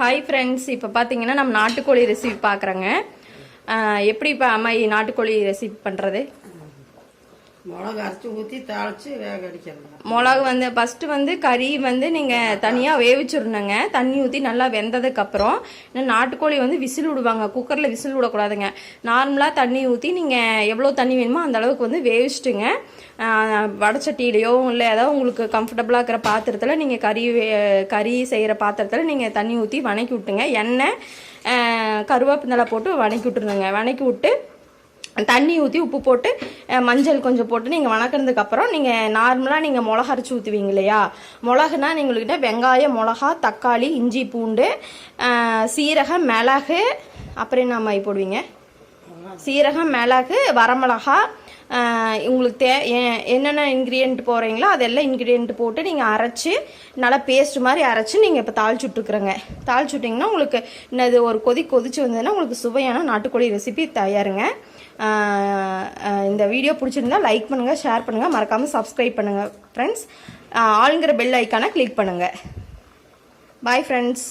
Hi friends இப்போ பார்த்தீங்கன்னா நம்ம நாட்டுக்கோழி ரெசிபி பார்க்குறோங்க எப்படி இப்போ அம்மா நாட்டுக்கோழி ரெசிபி பண்ணுறது மிளகு அரைச்சி ஊற்றி தாளித்து வேக அடிக்கிறேன் மிளகு வந்து ஃபஸ்ட்டு வந்து கறி வந்து நீங்கள் தனியாக வேவிச்சிடணுங்க. தண்ணி ஊற்றி நல்லா வெந்ததுக்கப்புறம் நாட்டுக்கோழி வந்து விசில் விடுவாங்க. குக்கரில் விசில் விடக்கூடாதுங்க. நார்மலாக தண்ணி ஊற்றி நீங்கள் எவ்வளோ தண்ணி வேணுமோ அந்த அளவுக்கு வந்து வேவிச்சிட்டுங்க. வடச்சட்டியிலையோ இல்லை ஏதாவது உங்களுக்கு கம்ஃபர்டபுளாக இருக்கிற பாத்திரத்தில் நீங்கள் கறி கறி செய்கிற பாத்திரத்தில் நீங்கள் தண்ணி ஊற்றி வணக்கி விட்டுங்க. எண்ணெய் கருவேப்பிந்தலை போட்டு வணக்கி விட்டுருங்க. வணக்கி விட்டு தண்ணி ஊற்றி உப்பு போட்டு மஞ்சள் கொஞ்சம் போட்டு நீங்கள் வணக்கினதுக்கு அப்புறம் நீங்கள் நார்மலாக நீங்கள் மிளகா அரைச்சி ஊற்றுவீங்க இல்லையா? மிளகுனா நீங்கள்கிட்ட வெங்காயம் மிளகா தக்காளி இஞ்சி பூண்டு சீரகம் மிளகு அப்புறம் என்ன அம்மாயி போடுவீங்க? சீரகம் மிளகு வரமிளகா உங்களுக்கு தே என்னென்ன இன்க்ரீடியன்ட் போடுறீங்களோ அதெல்லாம் இன்க்ரீடியன்ட் போட்டு நீங்கள் அரைச்சி நல்லா பேஸ்ட் மாதிரி அரைச்சி நீங்கள் இப்போ தாளிச்சு விட்டுருக்குறங்க தாளிச்சு விட்டிங்கன்னா உங்களுக்கு இன்னது ஒரு கொதி கொதிச்சு வந்ததுன்னா உங்களுக்கு சுவையான நாட்டுக்கோழி ரெசிபி தயாருங்க. இந்த வீடியோ பிடிச்சிருந்தா லைக் பண்ணுங்கள் ஷேர் பண்ணுங்கள் மறக்காமல் சப்ஸ்கிரைப் பண்ணுங்கள் ஃப்ரெண்ட்ஸ் ஆளுங்கிற பெல் ஐக்கானை கிளிக் பண்ணுங்கள் பாய் ஃப்ரெண்ட்ஸ்